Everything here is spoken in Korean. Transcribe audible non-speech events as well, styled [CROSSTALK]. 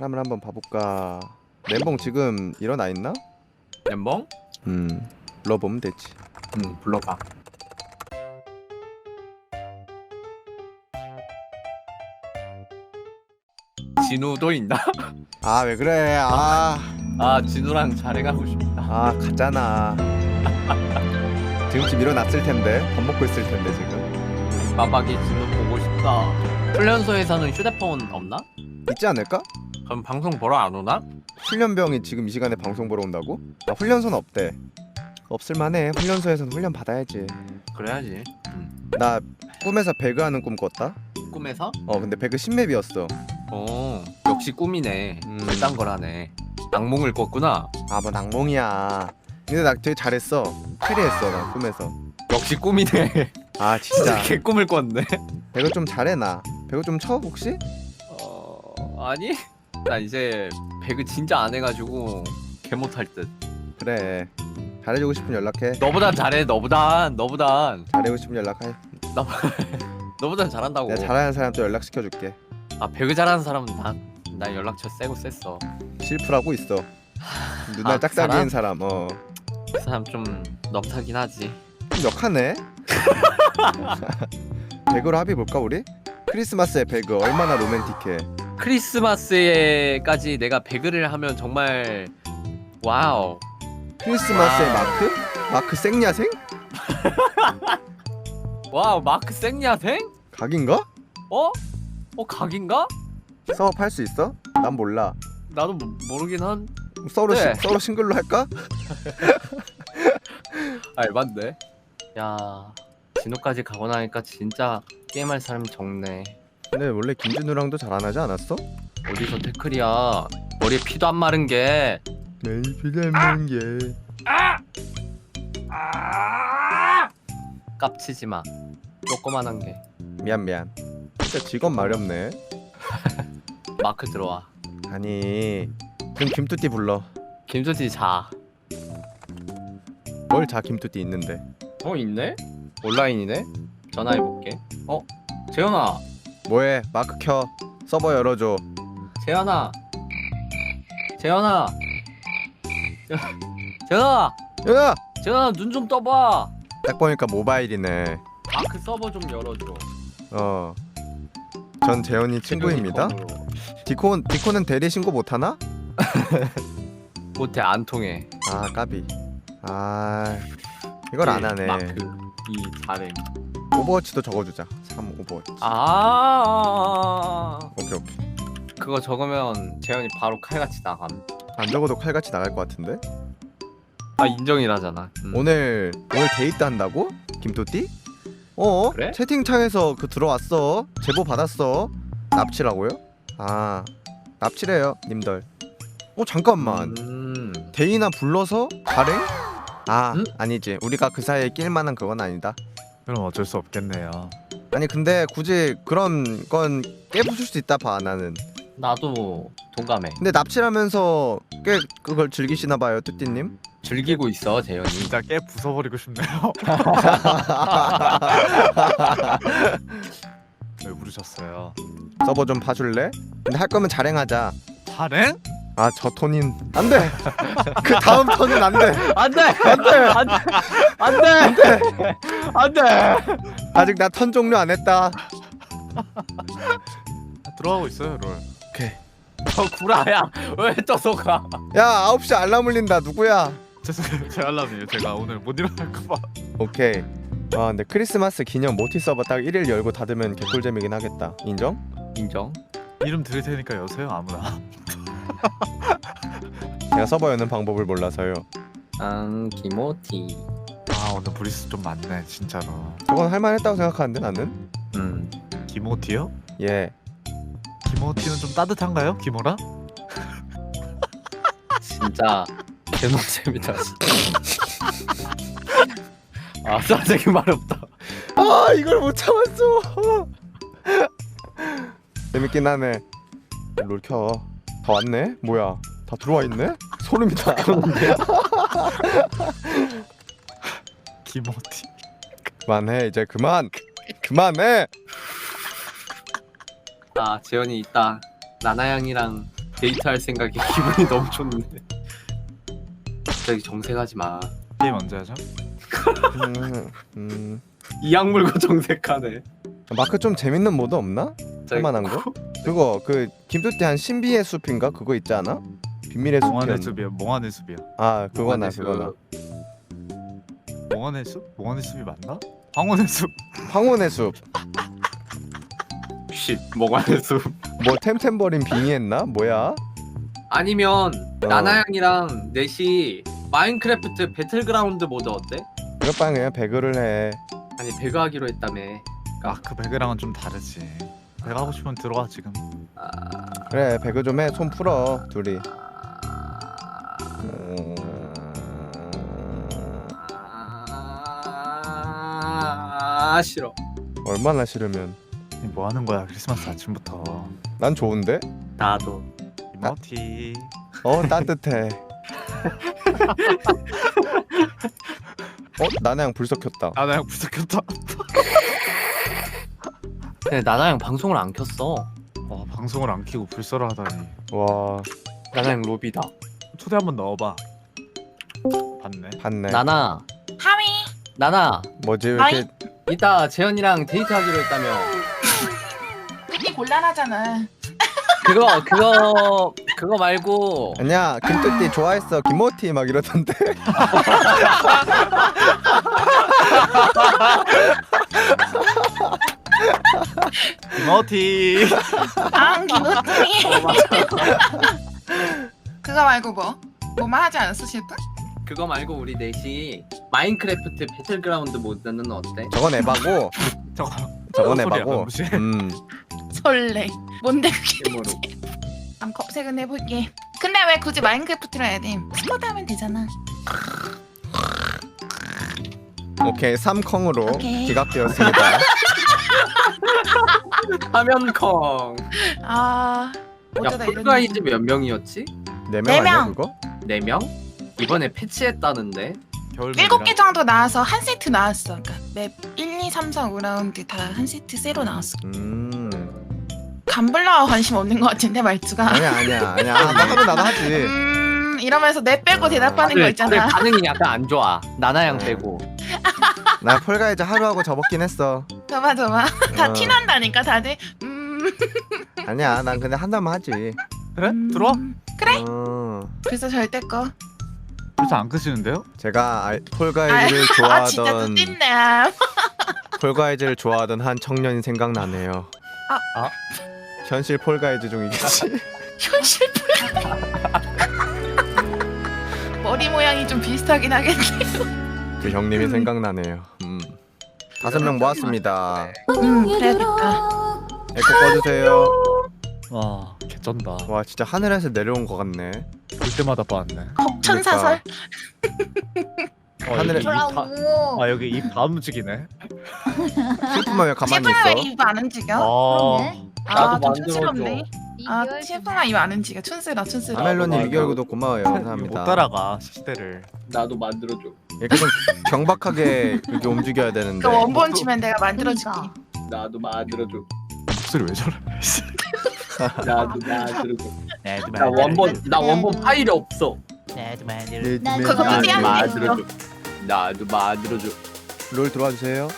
사람을 한번 봐볼까 멘봉 지금 일어나 있나? 엠벙? 음 불러보면 되지 응 불러봐 진우도 있나? [LAUGHS] 아 왜 그래 아, 아 진우랑 잘해가고 싶다 아 갔잖아 지금쯤 일어났을 텐데 밥 먹고 있을 텐데 지금 빠박이 진우 보고 싶다 훈련소에서는 휴대폰 없나? 있지 않을까? 그럼 방송 보러 안 오나? 훈련병이 지금 이 시간에 방송 보러 온다고? 아 훈련소는 없대. 없을만해. 훈련소에서는 훈련 받아야지. 그래야지. 음. 나 꿈에서 배그 하는 꿈 꿨다. 꿈에서? 어 근데 배그 10맵이었어. 어 역시 꿈이네. 음. 그딴 거라네. 악몽을 꿨구나. 아뭐 낭몽이야. 근데 나 되게 잘했어. 캐리했어 나 꿈에서. 역시 꿈이네. 아 진짜. [LAUGHS] 개 꿈을 꿨네. 배그 좀 잘해 나. 배그 좀 쳐 혹시? 어 아니 나 이제 배그 진짜 안 해가지고 개 못할 듯. 그래. 잘해주고 싶으면 연락해. 너보단 잘해 너보단 너보단. 잘해주고 싶으면 연락해. [LAUGHS] 너보단 잘한다고. 내가 잘하는 사람 또 연락시켜줄게. 아 배그 잘하는 사람은 다나 연락처 세고 셌어. 실프라고 있어. 눈알 아, 그 짝짝이인 사람 어. 그 사람 좀 넉하긴 하지. 좀 역하네. [LAUGHS] 배그로 합의 볼까 우리? 크리스마스에 배그 얼마나 로맨틱해 크리스마스에까지 내가 배그를 하면 정말 와우 크리스마스에 아. 마크? 마크 생야생? [LAUGHS] 와우 마크 생야생? 각인가? 어? 어 각인가? 서업 할 수 있어? 난 몰라 나도 모- 모르긴 한 서로 네. 시, 서로 싱글로 할까? [LAUGHS] 알반데 야 진호까지 가고 나니까 진짜 게임할 사람이 적네 근데 원래 김준우랑도 잘 안 하지 않았어? 어디서 태클이야? 머리에 피도 안 마른 게. 메이비 닮은 게. 깝치지 마. 조그만한 게. 미안 미안. 진짜 직업 마렵네. [LAUGHS] 마크 들어와. 아니 그럼 김뚜띠 불러. 김조지 자. 뭘 자 김뚜띠 있는데? 어 있네? 온라인이네? 전화해볼게. 어? 재현아 뭐해? 마크 켜. 서버 열어줘. 재현아. 재현아. 재- 재현아. 야! 재현아 눈 좀 떠봐. 딱 보니까 모바일이네. 마크 서버 좀 열어줘. 어 전 재현이 친구입니다. 디콘 디콘은 대리 신고 못 하나? [LAUGHS] 못해 안 통해. 아 까비. 아 이걸 안 하네. 마크 이 잘해 오버워치도 적어주자 3 오버워치 아 오케이 오케이 그거 적으면 재현이 바로 칼같이 나감 안 적어도 칼같이 나갈 것 같은데 아 인정이라잖아 음. 오늘 오늘 데이트 한다고? 김토띠? 어? 그래? 채팅창에서 그 들어왔어 제보 받았어 납치라고요? 아 납치래요 님들 어 잠깐만 음. 데이나 불러서 발행? 아 음? 아니지 우리가 그 사이에 낄 만한 그건 아니다 그럼 어쩔 수 없겠네요. 아니 근데 굳이 그런 건 깨부술 수 있다 봐 나는 나도 동감해 근데 납치라면서 꽤 그걸 즐기시나 봐요 뚜띠님 즐기고 있어 재현이 진짜 깨 부숴버리고 싶네요. [LAUGHS] 왜 부르셨어요? 서버 좀 봐줄래? 근데 할 거면 잘행하자 잘해? 아 저 톤인. 안돼! 그 다음 톤은 안돼! 안돼! 안돼! 안돼! 안돼! 안돼! 아직 나 턴 종료 안 했다. 들어가고 있어요 롤. 오케이. 저 구라야 왜 또 속아? 야 9시 알람 울린다. 누구야? 죄송해요. 제 알람이에요. 제가 오늘 못 일어날까봐. 오케이. 아 근데 크리스마스 기념 모티 서버 딱 1일 열고 닫으면 개꿀잼이긴 하겠다. 인정? 인정. 이름 들을 테니까 여세요? 아무나. [LAUGHS] 제가 서버 여는 방법을 몰라서요. 안 기모티. 아 오늘 브리스 좀 많네 진짜로. 저건 할만했다고 생각하는데 나는? 음. 기모티요? 예. 기모티는 좀 따뜻한가요? 기모라? 진짜 개노잼이다 아 싸대기 말없다. 아 이걸 못 참았어. [LAUGHS] 재밌긴 하네. 롤 켜 다 왔네 뭐야 다 들어와 있네 소름이다 기모티. [LAUGHS] 그만해 이제 그만 그만해 아 재현이 있다 나나양이랑 데이트할 생각이 [LAUGHS] 기분이 너무 좋네. 갑자기 정색하지 마. 게임 언제 하죠? 음, 음. 이악 물고 [LAUGHS] 정색하네. 마크 좀 재밌는 모드 없나? 할만한 거? 그거 그 김두띠 한 신비의 숲인가 그거 있지 않아? 비밀의 몽환의 숲이었 숲이요. 몽환의 숲이요. 아 그거나 그 그거나 몽환의 숲? 몽환의 숲이 맞나? 황혼의 숲. 황혼의 숲쉿 멍하는 숲. 뭐 템템버린 빙의했나? 뭐야? 아니면 어. 나나양이랑 넷이 마인크래프트 배틀그라운드 모드 어때? 이것 방 그냥 배그를 해 아니 배그하기로 했다며. 아 그 배그랑은 좀 다르지. 배그 하고 싶으면 들어와 지금. 아... 그래 배그 좀 해 손 풀어 둘이 음... 아 싫어. 얼마나 싫으면 뭐 하는 거야 크리스마스 아침부터. 난 좋은데? 나도. 이모티. 어 따뜻해 [LAUGHS] 어? 나나양 불석 켰다 아나형 부탁했다. 근데 나나양 방송을 안 켰어. 와 방송을 안 키고 불서를 하다니. 와 나나양 로비다. 초대 한번 넣어봐. 봤네. 봤네 나나 하위 나나 뭐지 왜 이렇게 이따 재현이랑 데이트하기로 했다며. 그게 곤란하잖아 그거 그거 그거 말고 아니야 김뚜띠 좋아했어 김모티 막 이러던데 [LAUGHS] 이모티. 아 기노티 그거 말고 뭐? 뭐만 하지 않았어 실프? 그거 말고 우리 넷이 마인크래프트 배틀그라운드 모드는 어때? 저건 에바고 [LAUGHS] 저거. 저건 에바고. 음 설레 뭔데 그게 게임으로. 난 검색은 해볼게 근데 왜 굳이 마인크래프트로 해야 돼? 스쿼드 하면 되잖아 오케이 3콩으로 오케이. 기각되었습니다 [LAUGHS] [LAUGHS] 화면콩. 아야 어쩌다 이런 폴가이즈 몇 명이었지? 4명 네 아니야 명. 그거? 네 명? 이번에 패치했다는데. 겨울 일곱 개 정도 나와서 한 세트 나왔어 그러니까 맵 1, 2, 3, 4, 5라운드 다 한 세트 새로 나왔어 음 감블러와 관심 없는 것 같은데 말투가 아니야 아니야 아니야 아, 나 하면 나도 하지 음 이러면서 내 빼고 대답하는 거 있잖아 반응이 약간 안 좋아. 나나양 네. 빼고. 나 폴가이즈 하루 하고 접었긴 했어 저봐 저봐 [LAUGHS] 다 어. 티난다니까 다들. 음. [LAUGHS] 아니야 난 근데 한다면 하지. 그래? 음, 들어와. 그래. 어, 그래서 절대 거. 그래서 안 끄시는데요? 제가 알- 폴가이즈를 [LAUGHS] 아 진짜 좋아하던 찐네 폴가이즈를 좋아하던 한 청년이 생각나네요. 아. 아. 현실 폴가이즈 중이겠지. 현실 머리 모양이 좀 비슷하긴 하겠네 그 형님이 생각나네요. 음. 다섯 명 모았습니다 음 그래야겠다 에코 꺼주세요 와 개쩐다. 와 진짜 하늘에서 내려온 것 같네 볼 때마다 봤네. 헉천사설 어, 하늘에- 다. 아 여기 입 다 움직이네. 슬프면 왜 가만히 셰프는 왜 있어? 입 안 움직여? 아. 그러네. 아좀 나도 촌스럽네 아 셰프가 입안 움직여 촌스러 촌스러 아멜로님 나도, 이결 나도. 구독 고마워요 못 감사합니다 따라가 시대를. 나도 만들어줘. 이렇게 좀 경박하게 이렇게 움직여야 되는데 그 원본 주면 내가 만들어줄게 그러니까. 나도 만들어줘. 목소리 왜 저래? [LAUGHS] 나도 만들어줘. 나도 나 원본 나 원본 파일이 없어. 나도 만들. 네, 나 네, 그거 네, 나도 네. 돼. 만들어줘. 나도 만들어줘. 롤 들어와 주세요